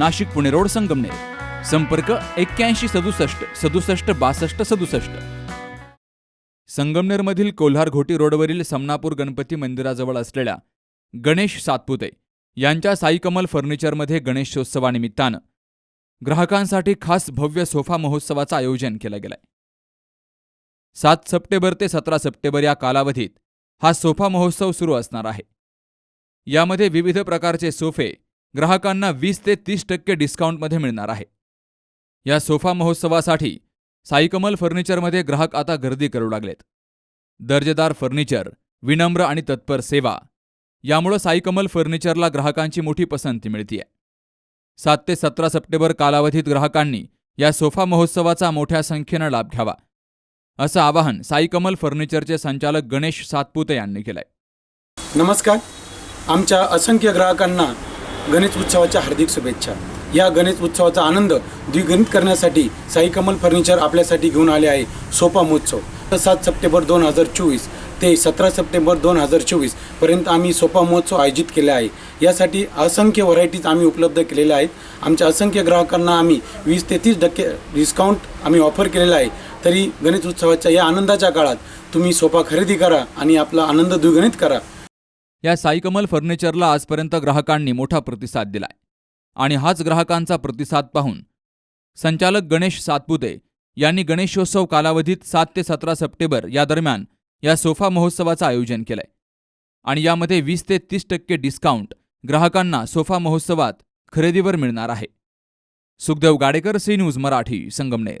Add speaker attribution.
Speaker 1: Nashik Pune road Sangamner. संपर्क एक्क्याऐंशी सदुसष्ट सदुसष्ट बासष्ट सदुसष्ट. संगमनेरमधील कोल्हार घोटी रोडवरील समनापूर गणपती मंदिराजवळ असलेल्या गणेश सातपुते यांच्या साईकमल फर्निचरमध्ये गणेशोत्सवानिमित्तानं ग्राहकांसाठी खास भव्य सोफा महोत्सवाचं आयोजन केलं गेलंय. सात सप्टेंबर ते सतरा सप्टेंबर या कालावधीत हा सोफा महोत्सव सुरू असणार आहे. यामध्ये विविध प्रकारचे सोफे ग्राहकांना वीस ते तीस टक्के डिस्काउंटमध्ये मिळणार आहे. या सोफा महोत्सवासाठी साईकमल फर्निचरमध्ये ग्राहक आता गर्दी करू लागलेत. दर्जेदार फर्निचर विनम्र आणि तत्पर सेवा यामुळं साईकमल फर्निचरला ग्राहकांची मोठी पसंती मिळतीये. सात ते सतरा सप्टेंबर कालावधीत ग्राहकांनी या सोफा महोत्सवाचा मोठ्या संख्येनं लाभ घ्यावा. असं आवाहन साईकमल फर्निचरचे संचालक गणेश सातपुते यांनी केलंय.
Speaker 2: नमस्कार. आमच्या असंख्य ग्राहकांना गणेश उत्सवाच्या हार्दिक शुभेच्छा. या गणेश उत्सवाचा आनंद द्विगणित करण्यासाठी साई कमल फर्निचर आपल्यासाठी घेऊन आले आहे. सोपा महोत्सव. सात सप्टेंबर दोन हजार चोवीस ते सतरा सप्टेंबर दोन हजार चोवीसपर्यंत आम्ही सोपा महोत्सव आयोजित केला आहे. यासाठी असंख्य व्हरायटीज आम्ही उपलब्ध केलेल्या आहेत. आमच्या असंख्य ग्राहकांना आम्ही वीस ते तीस टक्के डिस्काउंट आम्ही ऑफर केलेला आहे. तरी गणेश उत्सवाच्या या आनंदाच्या काळात तुम्ही सोपा खरेदी करा आणि आपला आनंद द्विगणित करा.
Speaker 1: या साईकमल फर्निचरला आजपर्यंत ग्राहकांनी मोठा प्रतिसाद दिलाय. आणि हाच ग्राहकांचा प्रतिसाद पाहून संचालक गणेश सातपुते यांनी गणेशोत्सव कालावधीत सात ते सतरा सप्टेंबर या दरम्यान या सोफा महोत्सवाचं आयोजन केलंय. आणि यामध्ये वीस ते तीस टक्के डिस्काउंट ग्राहकांना सोफा महोत्सवात खरेदीवर मिळणार आहे. Sukhdev Gadekar C news Marathi Sangamner.